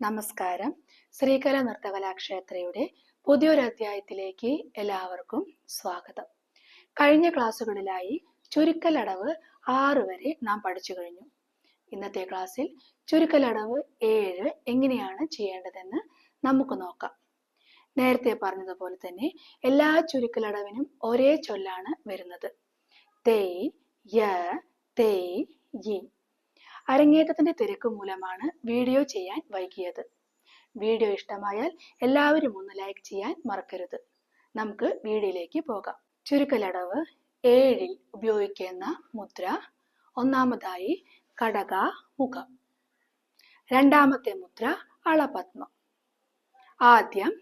നമസ്കാരം. ശ്രീകല നൃത്തകലാക്ഷേത്രയുടെ പുതിയൊരു അധ്യായത്തിലേക്ക് എല്ലാവർക്കും സ്വാഗതം. കഴിഞ്ഞ ക്ലാസ്സുകളിലായി ചുരുക്കലടവ് ആറ് വരെ നാം പഠിച്ചു കഴിഞ്ഞു. ഇന്നത്തെ ക്ലാസ്സിൽ ചുരുക്കലടവ് ഏഴ് എങ്ങനെയാണ് ചെയ്യേണ്ടതെന്ന് നമുക്ക് നോക്കാം. നേരത്തെ പറഞ്ഞതുപോലെ തന്നെ എല്ലാ ചുരുക്കലടവിനും ഒരേ ചൊല്ലാണ് വരുന്നത്. തേ യ തേ യി. അരങ്ങേറ്റത്തിന്റെ തിരക്ക് മൂലമാണ് വീഡിയോ ചെയ്യാൻ വൈകിയത്. വീഡിയോ ഇഷ്ടമായാൽ എല്ലാവരും ഒന്ന് ലൈക്ക് ചെയ്യാൻ മറക്കരുത്. നമുക്ക് വീഡിയോയിലേക്ക് പോകാം. ചുരുക്കലടവ് ഏഴിൽ ഉപയോഗിക്കുന്ന മുദ്ര ഒന്നാമതായി കടക മുഖം. രണ്ടാമത്തെ മുദ്ര അളപത്മം. ആദ്യം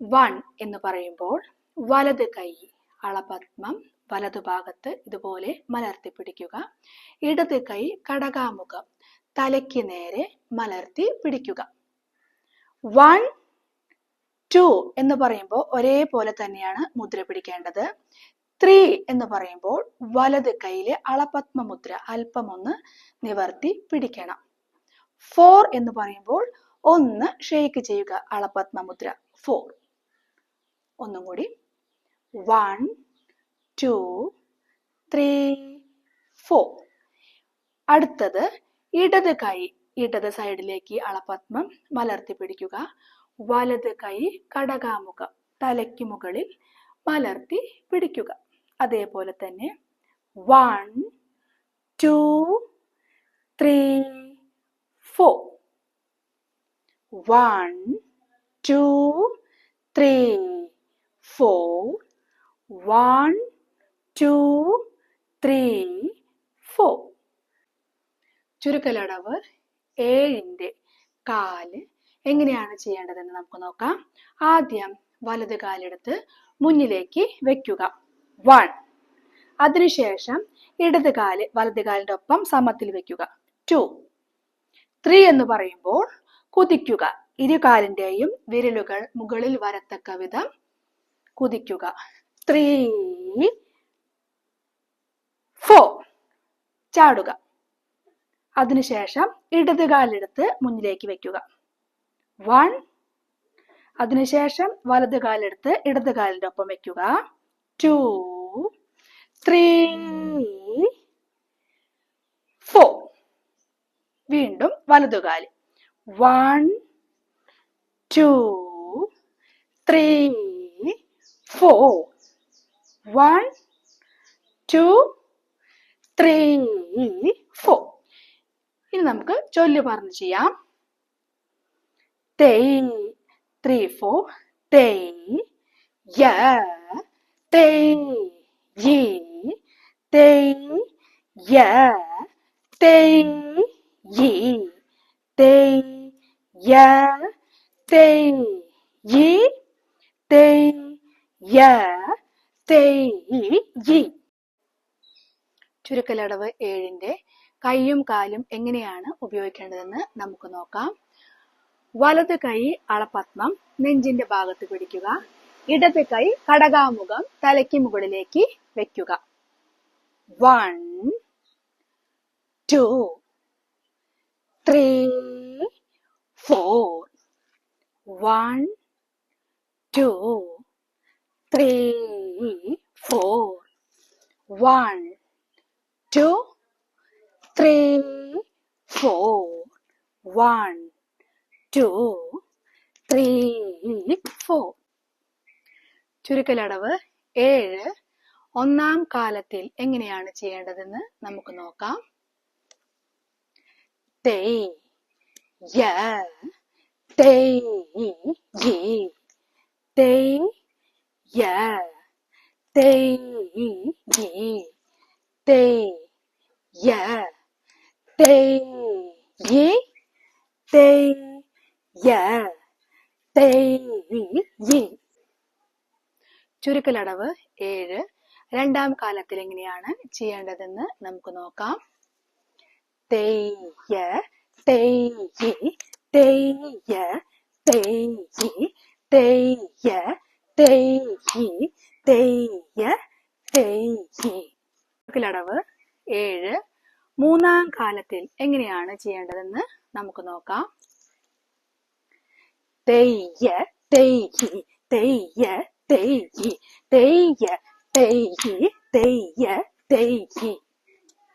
വൺ എന്ന് പറയുമ്പോൾ വലത് കൈ അളപത്മം വലതുഭാഗത്ത് ഇതുപോലെ മലർത്തി പിടിക്കുക. ഇടത് കൈ കടകാമുഖം. തലയ്ക്ക് നേരെ മലർത്തി പിടിക്കുക. വൺ ടു എന്ന് പറയുമ്പോൾ ഒരേപോലെ തന്നെയാണ് മുദ്ര പിടിക്കേണ്ടത്. ത്രീ എന്ന് പറയുമ്പോൾ വലത് കൈയിലെ അളപത്മ മുദ്ര അല്പം ഒന്ന് നിവർത്തി പിടിക്കണം. ഫോർ എന്ന് പറയുമ്പോൾ ഒന്ന് ഷെയ്ക്ക് ചെയ്യുക അളപത്മ മുദ്ര. ഫോർ ഒന്നും കൂടി വൺ two, three, four. അടുത്തത് ഇടത് കൈ ഇടത് സൈഡിലേക്ക് അളപത്മം മലർത്തി പിടിക്കുക. വലത് കൈ കടകാമുഖം തലയ്ക്ക് മുകളിൽ മലർത്തി പിടിക്കുക. അതേപോലെ തന്നെ one two three four. One two three four. One two, three, four. ചുരുക്കലടവ് ഏഴിന്റെ കാൽ എങ്ങനെയാണ് ചെയ്യേണ്ടതെന്ന് നമുക്ക് നോക്കാം. ആദ്യം വലത് കാലെടുത്ത് മുന്നിലേക്ക് വെക്കുക. വൺ അതിനുശേഷം ഇടത് കാൽ വലത് കാലിന്റെ ഒപ്പം സമത്തിൽ വെക്കുക. ടു ത്രീ എന്ന് പറയുമ്പോൾ കുതിക്കുക. ഇരു വിരലുകൾ മുകളിൽ വരത്തക്ക വിധം കുതിക്കുക. ത്രീ ഫോർ ചാടുക. അതിനുശേഷം ഇടത് കാലെടുത്ത് മുന്നിലേക്ക് വെക്കുക. വൺ അതിനുശേഷം വലത് കാലെടുത്ത് ഇടത് കാലിന്റെ ഒപ്പം വെക്കുക. ടു ത്രീ ഫോർ വീണ്ടും വലതു കാൽ one two three four one two three four ഇനി നമുക്ക് ചൊല്ല് പറഞ്ഞു ചെയ്യാം. തേയ് ത്രീ ഫോർ തേയ് യ തേയ് യി തേയ് യ തേയ് യി തേയ് യ തേയ് യി തേയ് യ തേയ് യി. ചുരുക്കലടവ് ഏഴിന്റെ കൈയും കാലും എങ്ങനെയാണ് ഉപയോഗിക്കേണ്ടതെന്ന് നമുക്ക് നോക്കാം. വലത് കൈ അളപത്മം നെഞ്ചിന്റെ ഭാഗത്ത് പിടിക്കുക. ഇടത് കൈ കടകാമുഖം തലയ്ക്ക് മുകളിലേക്ക് വെക്കുക. One two three four. One two three four one two three four one two three four ചുരുക്കലടവ് ഏഴ് ഒന്നാം കാലത്തിൽ എങ്ങനെയാണ് ചെയ്യേണ്ടതെന്ന് നമുക്ക് നോക്കാം. തേയ് യ തേയ് യ തേയ് യ തേയ് യി തേയ് യ ye യി തേയ് യ ye ചുരുക്കലടവ് ഏഴ്. രണ്ടാം കാലത്തിൽ എങ്ങനെയാണ് ചെയ്യേണ്ടതെന്ന് നമുക്ക് നോക്കാം. തെയ്യ തെയ്യ് തെയ്യ തെയ്യ് തെയ്യ തെയ്യ് തെയ്യ തെയ്യ്. ചുരുക്കലടവ് ഏഴ്. മൂന്നാം കാലത്തിൽ എങ്ങനെയാണ് ചെയ്യേണ്ടതെന്ന് നമുക്ക് നോക്കാം. തെയ്യ തെയ്യി തെയ്യ തെയ്യി തെയ്യ തെയ്യി തെയ്യ തെയ്യ്.